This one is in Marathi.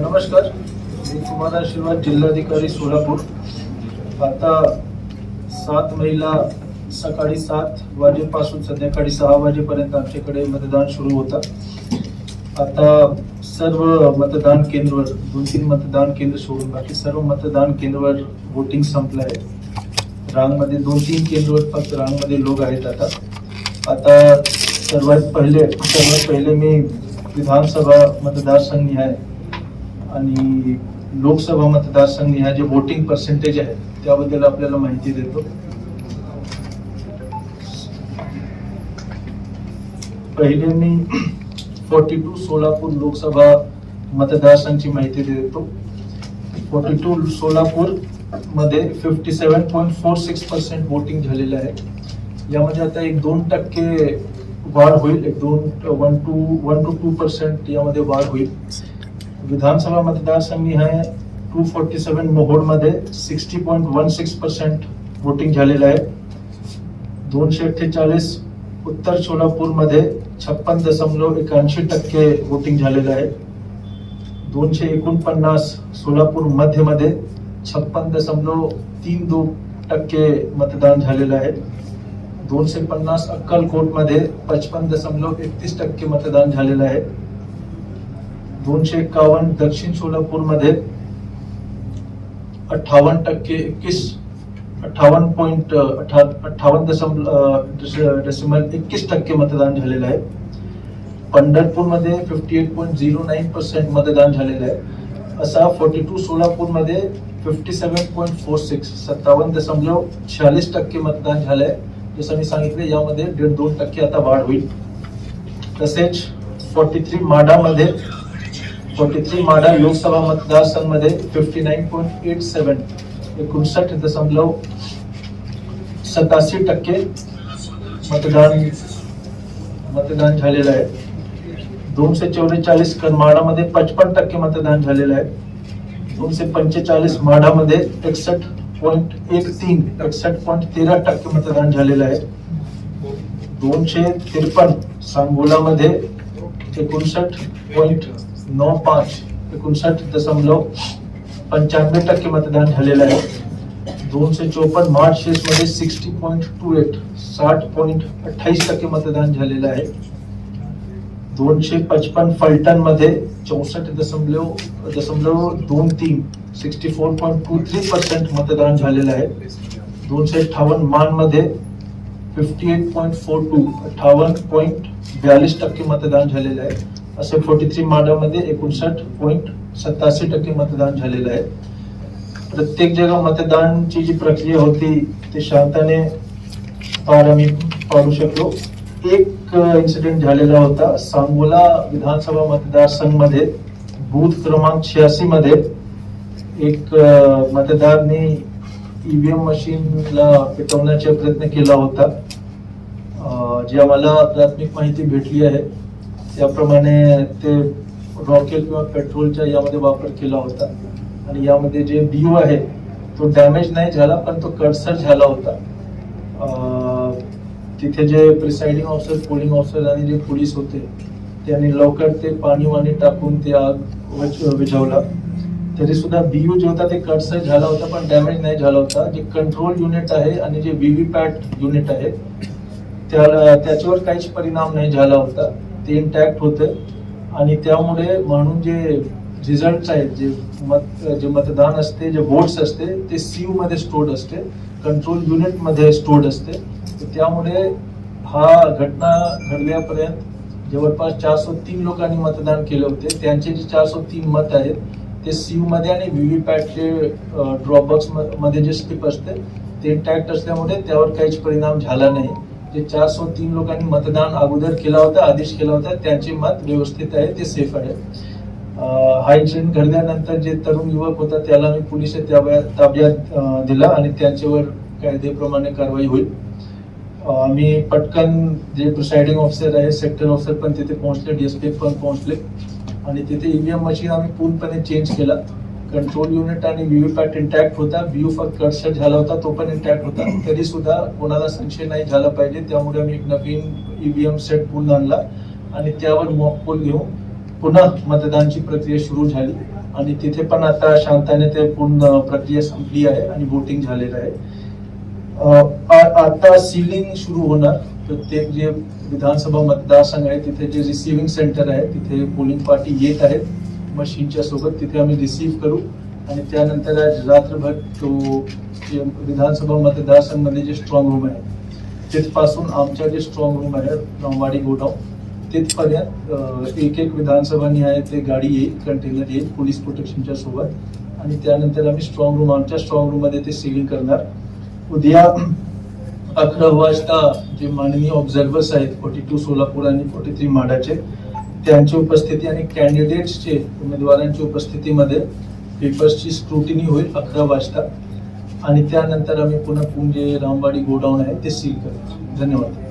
नमस्कार. मी तुम्हाला शिवाय जिल्हाधिकारी सोलापूर. आता सात महिला सकाळी सात वाजेपासून संध्याकाळी सहा वाजेपर्यंत आमच्याकडे मतदान सुरू होतं. आता सर्व मतदान केंद्रवर दोन तीन मतदान केंद्र सोडून बाकी सर्व मतदान केंद्रवर वोटिंग संपलं आहे रांगमध्ये दोन तीन केंद्रवर फक्त रांगमध्ये लोक आहेत आता. आता सर्वात पहिले सर्वात पहिले मी विधानसभा मतदारसंघ आहे आणि लोकसभा मतदारसंघ निहाय जे वोटिंग पर्सेंटेज आहे त्याबद्दल आपल्याला माहिती देतो. पहिले मी फोर्टी टू सोलापूर लोकसभा मतदारसंघची माहिती देतो. फोर्टी टू सोलापूरमध्ये fifty seven point four six percent voting झालेलं आहे. यामध्ये आता एक दोन टक्के वाढ होईल एक दोन, one two one two two percent यामध्ये वाढ होईल विधानसभा मतदारसंघ निहाय two forty seven मोहोडमध्ये sixty point one six percent voting झालेलं आहे. दोनशे अठ्ठेचाळीस उत्तर सोलापूरमध्ये छप्पन दशमलव एकाऐंशी टक्के वोटिंग झालेलं आहे. दोनशे एकोणपन्नास सोलापूर मध्यमध्ये छप्पन दशमलव तीन दोन टक्के मतदान झालेलं आहे. दोनशे पन्नास अक्कलकोटमध्ये पचपन दशमलव एकतीस टक्के मतदान झालेलं आहे. दोनशे एकावन्न दक्षिण सोलापूरमध्ये अठ्ठावन्न टक्के एकवीस अठ्ठावन्न पॉईंट अठ्ठावन्न दशमलव दशमल एकवीस टक्के मतदान झालेलं आहे. पंढरपूरमध्ये fifty eight point zero nine percent मतदान झालेलं आहे. असा फोर्टी टू सोलापूरमध्ये fifty seven point four six सत्तावन्न दशमलव शहाळीस टक्के मतदान झालंय. जसं मी सांगितले यामध्ये दीड दोन टक्के आता वाढ होईल. तसेच फोर्टी थ्री माडामध्ये forty three Madha Lok Sabha मतदारसंघमध्ये fifty nine point eight seven एकोणसाठ दशमलव सत्याऐंशी टक्के मतदान मतदान झालेलं आहे. दोनशे चौवेचाळीस माडामध्ये पचपन टक्के मतदान झालेलं आहे. दोनशे पंचेचाळीस माढामध्ये एकसष्ट पॉईंट एक तीन एकसष्ट पॉईंट तेरा टक्के मतदान झालेलं आहे. दोनशे त्रेपन्न सांगोलामध्ये एकोणसाठ पॉईंट नऊ पाच एकोणसाठ दशमलव पंच्याण्णव टक्के मतदान झालेलं आहे. दोनशे चोपन्न मार्चेस मध्ये सिक्स्टी पॉईंट टू एट साठ पॉईंट अठ्ठावीस टक्के मतदान झालेलं आहे. दोनशे पचपन फलटणमध्ये चौसष्ट दशमलव दशमलव दोन तीन sixty four point two three percent मतदान झालेलं आहे. दोनशे अठ्ठावन्न मानमध्ये fifty eight point four two अठ्ठावन्न पॉईंट बयालीस टक्के मतदान झालेलं आहे. असे फोर्टी थ्री माडामध्ये एकोणसाठ पॉईंट सत्तासी टक्के मतदान झालेलं आहे. प्रत्येक जगा मतदानची जी प्रक्रिया होती ती शांतने पार आम्ही पाडू शकलो. एक इन्सिडेंट झालेला होता. सांगोला विधानसभा मतदारसंघमध्ये बूथ क्रमांक छियासी मध्ये एक मतदारने ईव्हीएम मशीनला पेटवण्याचा प्रयत्न केला होता. जे जी आम्हाला प्राथमिक माहिती भेटली आहे त्याप्रमाणे ते रॉकेल किंवा पेट्रोलचा यामध्ये वापर केला होता. आणि यामध्ये जे बीयू आहे तो डॅमेज नाही झाला पण तो कडसर झाला होता. तिथे जे प्रिसाइडिंग ऑफिसर पोलिंग ऑफिसर आणि जे पोलीस होते त्यांनी लवकर ते पाणी वाणी टाकून ते आग विझवला तरी सुद्धा बीयू जे होता ते कडसर झाला होता पण डॅमेज नाही झाला होता. जे कंट्रोल युनिट आहे आणि जे व्हीव्हीपॅट युनिट आहे त्या त्याच्यावर काहीच परिणाम नाही झाला होता. ते इंटॅक्ट होते. आणि त्यामुळे म्हणून जे रिझल्ट आहेत जे मत जे मतदान असते जे वोट्स असते ते सीयू मध्ये स्टोर्ड असते. कंट्रोल युनिटमध्ये स्टोर्ड असते. त्यामुळे हा घटना घडल्यापर्यंत जवळपास चारशे तीन लोकांनी मतदान केले होते. त्यांचे जे चारशे तीन मत आहेत ते सीयू मध्ये आणि व्हीव्हीपॅटचे ड्रॉपबॉक्समध्ये जे स्लिप असते ते इंटॅक्ट असल्यामुळे त्यावर काहीच परिणाम झाला नाही. जे चार सो तीन लोकांनी मतदान अगोदर केला होता आदेश केला होता त्यांचे मत व्यवस्थित आहे ते सेफ आहे. अं, हा इन्सिडेंट घडल्यानंतर जे तरुण युवक होता त्याला मी पोलीस ताब्यात ताब्यात दिला आणि त्यांच्यावर कायदेप्रमाणे कारवाई होईल. आम्ही पटकन जे प्रिसाइडिंग ऑफिसर आहे सेक्टर ऑफिसर पण तिथे पोहोचले डीएसपी पण पोहोचले. आणि तिथे ईव्हीएम मशीन आम्ही पूर्णपणे चेंज केला. कंट्रोल युनिट आणि व्हीव्हीपॅट इंटॅक्ट होता. व्ह्यू फक्त कडसर झाला होता तो पण इंटॅक्ट होता. तरी सुद्धा कोणाला संशय नाही झाला पाहिजे. त्यामुळे आम्ही एक नवीन ईव्हीएम सेट पूर्ण आणला आणि त्यावर मॉक पोल घेऊन पुन्हा मतदानची प्रक्रिया सुरू झाली. आणि तिथे पण आता शांताने ते पूर्ण प्रक्रिया संपली आहे आणि वोटिंग झालेलं आहे. आता सिलिंग सुरू होणार. प्रत्येक जे विधानसभा मतदारसंघ आहे तिथे जे रिसिव्हिंग सेंटर आहे तिथे पोलिंग पार्टी येत आहेत. मशीनच्या सोबत तिथे आम्ही रिसीव्ह करू. आणि त्यानंतर आज रात्रभर तो जे विधानसभा मतदारसंघमध्ये जे स्ट्रॉंग रूम आहे तिथपासून आमच्या जे स्ट्रॉंग रूम आहे रामवाडी गोडाऊन तिथपर्यंत एक एक विधानसभा निहाय ते गाडी येईल कंटेनर येईल पोलीस प्रोटेक्शनच्या सोबत. आणि त्यानंतर आम्ही स्ट्रॉंग रूम आमच्या स्ट्रॉंग रूममध्ये ते सिलिंग करणार. उद्या अकरा वाजता जे माननीय ऑब्झर्वर्स आहेत फोर्टी टू सोलापूर आणि फोर्टी थ्री माडाचे त्यांची उपस्थिती आणि कॅन्डिडेट्सचे उमेदवारांच्या उपस्थितीमध्ये पेपर्सची स्क्रुटिनी होईल अकरा वाजता. आणि त्यानंतर आम्ही पुन्हा पुणे रामवाडी गोडाऊन आहे ते सील करू धन्यवाद.